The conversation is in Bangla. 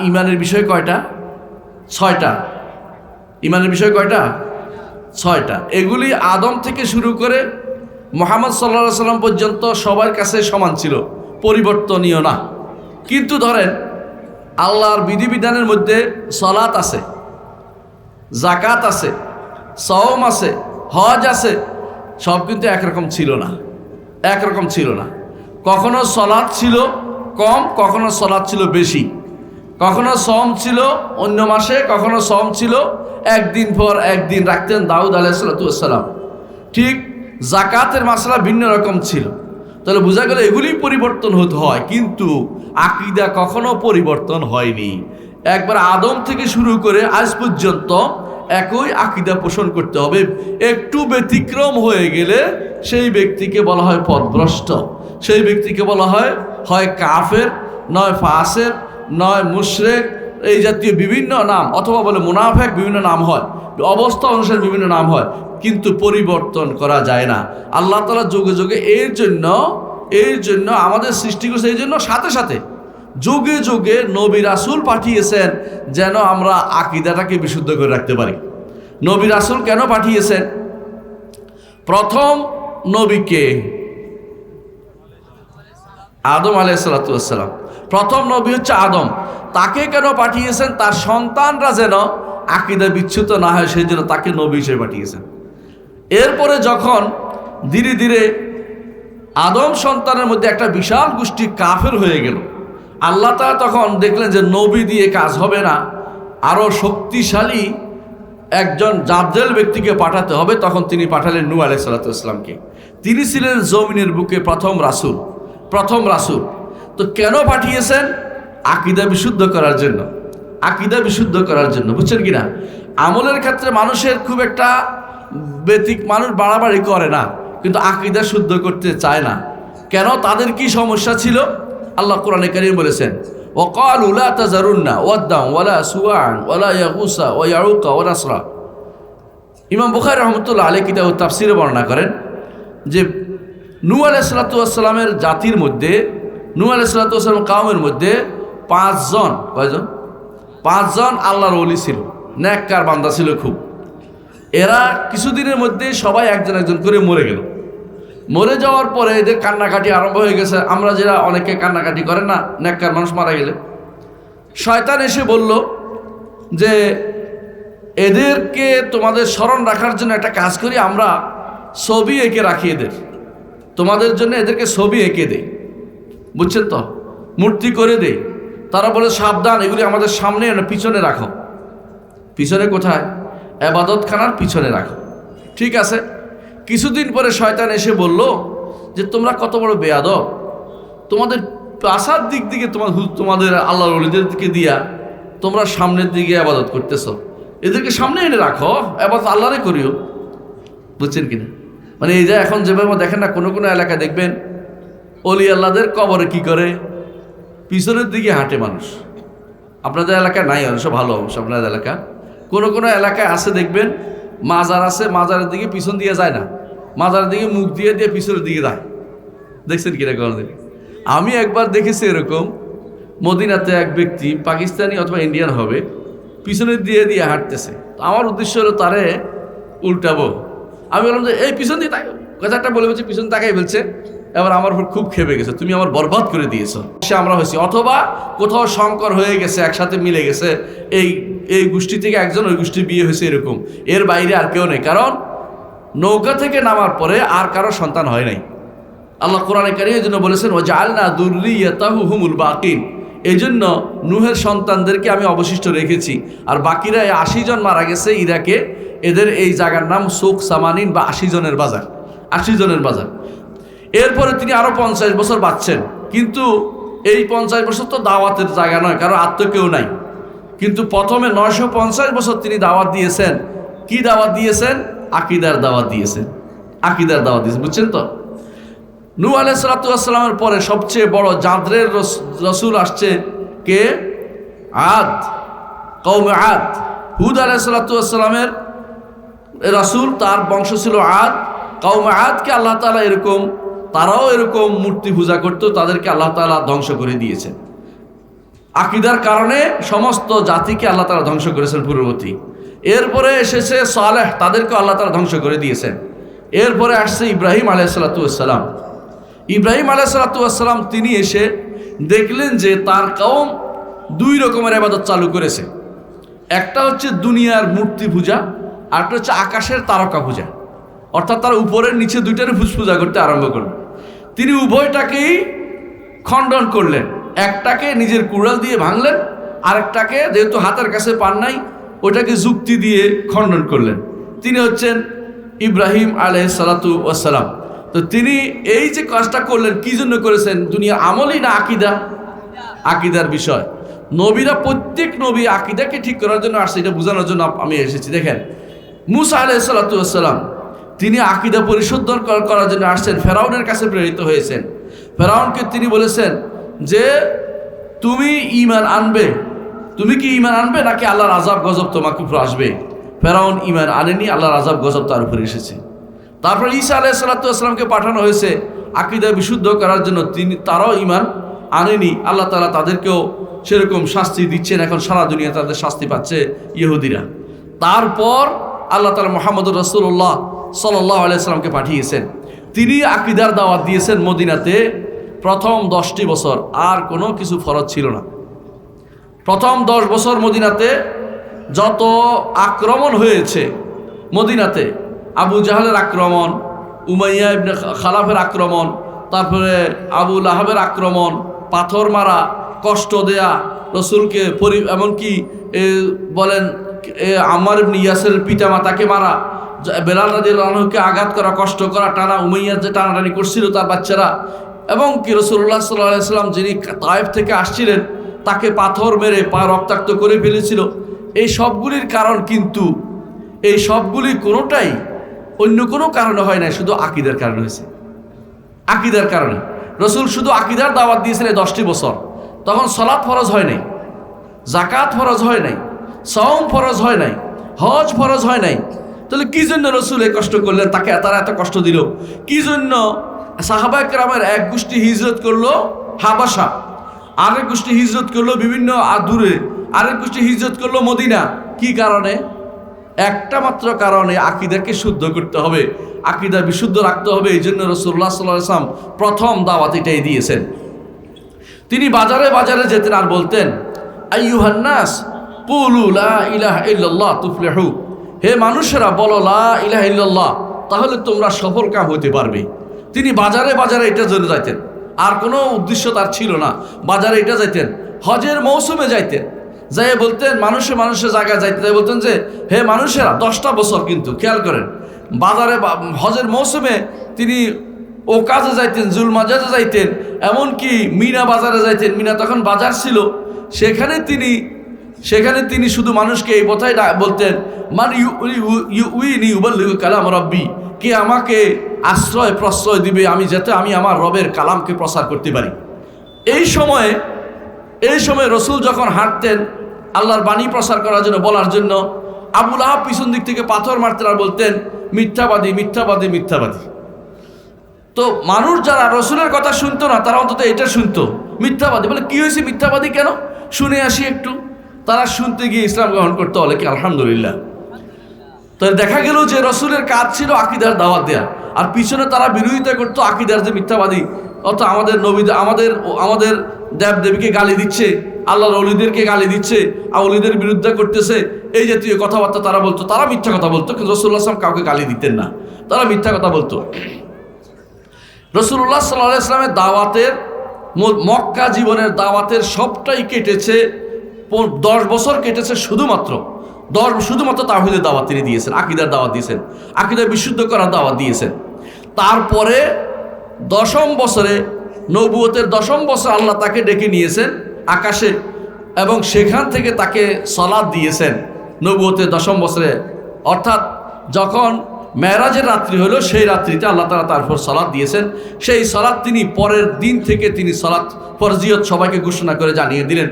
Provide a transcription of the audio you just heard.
ইমানের বিষয় কয়টা? ছয়টা। ইমানের বিষয় কয়টা? ছয়টা। এগুলি আদম থেকে শুরু করে মোহাম্মদ সাল্লা সাল্লাম পর্যন্ত সবার কাছে সমান ছিল। পরিবর্তনীয় না। কিন্তু ধরেন, আল্লাহর বিধিবিধানের মধ্যে সলাত আছে জাকাত আছে সওম আছে, হজ আছে, সব কিন্তু একরকম ছিল না। একরকম ছিল না। কখনো সলাদ ছিল কম, কখনো সলাদ ছিল বেশি। কখনো সম ছিল অন্য মাসে, কখনো সম ছিল একদিন পর একদিন রাখতেন দাউদ আলাইসালাম ঠিক জাকাতের মশলা ভিন্ন রকম ছিল। তাহলে বোঝা গেল এগুলি পরিবর্তন হতে হয়, কিন্তু আকিদা কখনো পরিবর্তন হয়নি। একবার আদম থেকে শুরু করে আজ পর্যন্ত একই আকিদা পোষণ করতে হবে। একটু ব্যতিক্রম হয়ে গেলে সেই ব্যক্তিকে বলা হয় পদভ্রষ্ট সেই ব্যক্তিকে বলা হয় হয় কাফের, নয় ফাসের নয় মুশরেক, এই জাতীয় বিভিন্ন নাম, অথবা বলে মুনাফেক বিভিন্ন নাম হয়। অবস্থা অনুসারে বিভিন্ন নাম হয়, কিন্তু পরিবর্তন করা যায় না। আল্লাহ তালা যুগে যুগে এর জন্য এর জন্য আমাদের সৃষ্টি করছে এই জন্য সাথে সাথে। যুগে যুগে নবী রাসুল পাঠিয়েছেন যেন আমরা আকিদাটাকে বিশুদ্ধ করে রাখতে পারি। নবী রাসুল কেন পাঠিয়েছেন? প্রথম নবীকে আদম আলাইসালাতাম প্রথম নবী হচ্ছে আদম। তাকে কেন পাঠিয়েছেন? তার সন্তানরা যেন আকিদা বিচ্ছুত না হয়, সেই জন্য তাকে নবী হিসেবে পাঠিয়েছেন। এরপরে যখন ধীরে ধীরে আদম সন্তানের মধ্যে একটা বিশাল গোষ্ঠী কাফের হয়ে গেল, আল্লাহ তালা তখন দেখলেন যে নবী দিয়ে কাজ হবে না। আরও শক্তিশালী একজন জাবজেল ব্যক্তিকে পাঠাতে হবে। তখন তিনি পাঠালেন নু আলাইসাল্লাতামকে তিনি ছিলেন জমিনের বুকে প্রথম রাসুল প্রথম রাসুল। তো কেন পাঠিয়েছেন আকিদা বিশুদ্ধ করার জন্য আকিদা বিশুদ্ধ করার জন্য বুঝছেন কিনা আমলের ক্ষেত্রে মানুষের খুব একটা ব্যতিক মানুষ বাড়াবাড়ি করে না কিন্তু আকিদা শুদ্ধ করতে চায় না কেন তাদের কি সমস্যা ছিল আল্লাহ কোরআনে কারিম বলেছেন وقالوا لا تذرن ودا ولا سواعا ولا يغوث ويعوق ونسرا ইমাম বুখারি রহমতুল্লাহ আলী কিতাব তাফসিরে বর্ণনা করেন যে নু আলাইসালাতামের জাতির মধ্যে নু আলাইসালাতাম কাউমের মধ্যে পাঁচজন, কয়জন? পাঁচজন আল্লাহর অলি ছিল। ন্যাক্কার বান্দা ছিল খুব। এরা কিছুদিনের মধ্যে সবাই একজন একজন করে মরে গেল। মরে যাওয়ার পরে এদের কান্নাকাটি আরম্ভ হয়ে গেছে, আমরা যারা অনেকে কান্নাকাটি করে না ন্যাক্কার মানুষ মারা গেলে, শয়তান এসে বলল যে, এদেরকে তোমাদের স্মরণ রাখার জন্য একটা কাজ করি, আমরা ছবি এঁকে রাখি এদের। তোমাদের জন্য এদেরকে ছবি এঁকে দেই। বুঝছেন তো? মূর্তি করে দেই তারা বলে, সাবধান, এগুলি আমাদের সামনে পিছনে রাখো। পিছনে কোথায়? আবাদতখানার পিছনে রাখো। ঠিক আছে? কিছুদিন পরে শয়তান এসে বলল যে, তোমরা কত বড় বেয়াদব। তোমাদের পাশার দিক দিকে তোমার তোমাদের আল্লাহ অলিদের দিকে দিয়া তোমরা সামনের দিকে আবাদত করতেছ। এদেরকে সামনে এনে রাখো। আবাদত আল্লাহরে করিও। বুঝছেন কিনা? মানে এই যে এখন যেভাবে দেখেন না, কোনো কোনো এলাকায় দেখবেন অলি আল্লাহদের কবরে কি করে? পিছনের দিকে হাঁটে মানুষ। আপনাদের এলাকায় নাই অংশ ভালো অংশ আপনাদের এলাকা। কোনো কোনো এলাকায় আছে, দেখবেন, মাজার আছে, মাজারের দিকে পিছন দিয়ে যায় না। মাজারের দিকে মুখ দিয়ে দিয়ে পিছনের দিকে যায়। দেখছেন কিনা কোনোদিন আমি একবার দেখেছি এরকম, মদিনাতে এক ব্যক্তি পাকিস্তানি অথবা ইন্ডিয়ান হবে, পিছনের দিয়ে দিয়ে হাঁটতেছে। আমার উদ্দেশ্য হলো তারে উল্টাবো। আমি বললাম যে, এই পিছন দিয়ে তাই কথাটা বলে বলছে, পিছন তাকাই বলছে। এবার আমার উপর খুব খেপে গেছে। তুমি আমার বরবাদ করে দিয়েছ। সে আমরা হয়েছি। অথবা কোথাও সংকর হয়ে গেছে, একসাথে মিলে গেছে। এই এই গোষ্ঠী থেকে একজন, ওই গোষ্ঠীর বিয়ে হয়েছে এরকম। এর বাইরে আর কেউ নেই। কারণ নৌকা থেকে নামার পরে আর কারও সন্তান হয় নাই। আল্লাহ কোরআনে কারি এই জন্য বলেছেন ও জালনা দুর্রিয়াতাহু হুমুল বাকিন। এই জন্য নুহের সন্তানদেরকে আমি অবশিষ্ট রেখেছি। আর বাকিরা আশি জন মারা গেছে ইরাকে। এদের এই জায়গার নাম সুখ সামানিন বা আশি জনের বাজার। আশি জনের বাজার। এরপরে তিনি আরও পঞ্চাশ বছর বাঁচছেন। কিন্তু এই পঞ্চাশ বছর তো দাওয়াতের জায়গা নয় কারণ আত্ম কেউ নাই। কিন্তু প্রথমে নয়শো পঞ্চাশ বছর তিনি দাওয়াত দিয়েছেন। কি দাওয়াত দিয়েছেন? আকিদার দাওয়াত দিয়েছেন। আকিদার দাওয়াত দিয়েছেন, বুঝছেন তো? নু আলাইসালাতামের পরে সবচেয়ে বড় জাদ্রের রসুল আসছে কে? আদ কৌমে আদ। হুদ আলাইসালাতামের রসুল, তার বংশ ছিল আদ। কৌমে আদকে আল্লাহ তালা এরকম তারাও এরকম মূর্তি পূজা করতো, তাদেরকে আল্লাহ তালা ধ্বংস করে দিয়েছেন। আকিদার কারণে সমস্ত জাতিকে আল্লাহ তারা ধ্বংস করেছেন পূর্ববর্তী। এরপরে এসেছে সালেহ তাদেরকে আল্লাহ তারা ধ্বংস করে দিয়েছেন। এরপরে আসছে ইব্রাহিম আলাইসালাতুয়াসাল্লাম ইব্রাহিম আলাইসালাতুয়াসাল্লাম তিনি এসে দেখলেন যে তার কওম দুই রকমের আবাদত চালু করেছে। একটা হচ্ছে দুনিয়ার মূর্তি পূজা আরেকটা হচ্ছে আকাশের তারকা পূজা। অর্থাৎ তার উপরের নিচে দুইটারই পূজা করতে আরম্ভ করলেন তিনি উভয়টাকেই খণ্ডন করলেন। একটাকে নিজের কুড়াল দিয়ে ভাঙলেন, আরেকটাকে যেহেতু হাতের কাছে পান নাই ওটাকে যুক্তি দিয়ে খণ্ডন করলেন। তিনি হচ্ছেন ইব্রাহিম আলহ সালাতু ওয়াসালাম তো তিনি এই যে কাজটা করলেন, কি জন্য করেছেন? দুনিয়া আমলই না আকিদা? আকিদার বিষয়। নবীরা প্রত্যেক নবী আকিদাকে ঠিক করার জন্য আসছে, এটা বোঝানোর জন্য আমি এসেছি। দেখেন, মুসা আলহ সালাতাম তিনি আকিদা কর- করার জন্য আসছেন। ফেরাউনের কাছে প্রেরিত হয়েছেন। ফেরাউনকে তিনি বলেছেন যে, তুমি ইমান আনবে। তুমি কি ইমান আনবে নাকি আল্লাহর আজাব গজব তোমাকে উপর আসবে? ফেরাউন ইমান আনেনি, আল্লাহর আজাব গজব তার উপরে এসেছে। তারপর ঈসা আলাহ সাল্লাতামকে পাঠানো হয়েছে আকিদা বিশুদ্ধ করার জন্য। তিনি, তারাও ইমান আনেনি। আল্লাহ তালা তাদেরকেও সেরকম শাস্তি দিচ্ছেন। এখন সারা দুনিয়া তাদের শাস্তি পাচ্ছে ইহুদিরা। তারপর আল্লাহ তালা মোহাম্মদ রসুল্লাহ সাল্লাহ আলাইসাল্লামকে পাঠিয়েছেন। তিনি আকিদার দাওয়াত দিয়েছেন মদিনাতে প্রথম দশটি বছর, আর কোনো কিছু ফরজ ছিল না। প্রথম দশ বছর মদিনাতে যত আক্রমণ হয়েছে মদিনাতে, আবু জাহালের আক্রমণ, উমাইয়া ইবনে খালাফের আক্রমণ, তারপরে আবু লাহাবের আক্রমণ, পাথর মারা, কষ্ট দেয়া, রসুলকে পরি, এমনকি বলেন আমার ইবনে ইয়াসের পিতা মাতাকে মারা বেলাল রাদিকে আঘাত করা, কষ্ট করা, টানা উমাইয়ার যে টানাটানি করছিল তার বাচ্চারা এবং কি রসুল্লাহ সাল্লাহ সাল্লাম যিনি তায়েফ থেকে আসছিলেন, তাকে পাথর মেরে পা রক্তাক্ত করে ফেলেছিল। এই সবগুলির কারণ কিন্তু, এই সবগুলি কোনোটাই অন্য কোনো কারণে হয় না শুধু আকিদের কারণে হয়েছে। আকিদার কারণে। রসুল শুধু আকিদার দাওয়াত দিয়েছেন এই দশটি বছর। তখন সলাৎ ফরজ হয় নাই জাকাত ফরজ হয় নাই সওম ফরজ হয় নাই, হজ ফরজ হয় নাই তাহলে কি জন্য রসুল এই কষ্ট করলেন? তাকে তারা এত কষ্ট দিল। কি জন্য? সাহাবায় গ্রামের এক গোষ্ঠী হিজরত করল হাবাসা। আরেক গোষ্ঠী হিজরত করল বিভিন্ন আদূরে আরেক গোষ্ঠী হিজরত করল মদিনা। কি কারণে? একটা মাত্র কারণে আকিদাকে শুদ্ধ করতে হবে। আকিদা বিশুদ্ধ রাখতে হবে। এই জন্য রসুল্লাহ সাল্লাম প্রথম দাওয়াত এটাই দিয়েছেন। তিনি বাজারে বাজারে যেতেন আর বলতেন আইয়ুহান্নাস কুলু লা ইলাহা ইল্লাল্লাহ তুফলিহু। হে মানুষেরা, বলো, লা ইলাহা তাহলে তোমরা সফল কাম হতে পারবে। তিনি বাজারে বাজারে এটার জন্য যাইতেন। আর কোনো উদ্দেশ্য তার ছিল না। বাজারে এটা যাইতেন, হজের মৌসুমে যাইতেন। যাই বলতেন, মানুষে মানুষের জায়গায় যাইতে। যাই বলতেন যে, হে মানুষেরা, দশটা বছর কিন্তু, খেয়াল করেন, বাজারে হজের মৌসুমে তিনি ও কাজে যাইতেন, জুলমাজাজে যাইতেন, এমনকি মিনা বাজারে যাইতেন। মিনা তখন বাজার ছিল। সেখানে তিনি সেখানে তিনি শুধু মানুষকে এই কথাই বলতেন, মান ইউ ইউ- ইউ উইনি উবাল্লিগু কালাম রব্বি কে আমাকে আশ্রয়, প্রশ্রয় দিবে আমি যাতে আমি আমার রবের কালামকে প্রসার করতে পারি। এই সময়ে, এই সময় রসুল যখন হাঁটতেন, আল্লাহর বাণী প্রসার করার জন্য বলার জন্য, আবুল আহাব পিছন দিক থেকে পাথর মারতেন আর বলতেন, মিথ্যাবাদী মিথ্যাবাদী মিথ্যাবাদী তো মানুষ যারা রসুলের কথা শুনতো না, তারা অন্তত এটা শুনতো, মিথ্যাবাদী বলে, কি হয়েছে মিথ্যাবাদী কেন? শুনে আসি একটু। তারা শুনতে গিয়ে ইসলাম গ্রহণ করতে হলে কি আলহামদুলিল্লাহ? তো দেখা গেল যে রসুলের কাজ ছিল আকিদার দাওয়াত দেয়া। আর পিছনে তারা বিরোধিতা করতো আকিদার যে মিথ্যাবাদী। অর্থাৎ আমাদের নবী আমাদের আমাদের দেব দেবীকে গালি দিচ্ছে, আল্লাহর অলিদেরকে গালি দিচ্ছে, আর অলিদের বিরুদ্ধে করতেছে। এই জাতীয় কথাবার্তা তারা বলতো। তারা মিথ্যা কথা বলতো, কিন্তু রসুল্লাহ আসলাম কাউকে গালি দিতেন না। তারা মিথ্যা কথা বলতো। রসুল্লাহ সাল্লাহ ইসলামের দাওয়াতের মক্কা জীবনের দাওয়াতের সবটাই কেটেছে দশ বছর কেটেছে শুধুমাত্র, দশ, শুধুমাত্র তাহিদের দাওয়াত তিনি দিয়েছেন, আকিদার দাওয়াত দিয়েছেন, আকিদার বিশুদ্ধ করার দাওয়াত দিয়েছেন। তারপরে দশম বছরে, নবুয়তের দশম বছর আল্লাহ তাকে ডেকে নিয়েছেন আকাশে এবং সেখান থেকে তাকে সলাদ দিয়েছেন নবুয়তের দশম বছরে। অর্থাৎ যখন মেরাজের রাত্রি হলো, সেই রাত্রিতে আল্লাহ তালা তারপর সলাদ দিয়েছেন। সেই সলাদ তিনি পরের দিন থেকে তিনি সলাদ ফরজিয়ত সবাইকে ঘোষণা করে জানিয়ে দিলেন।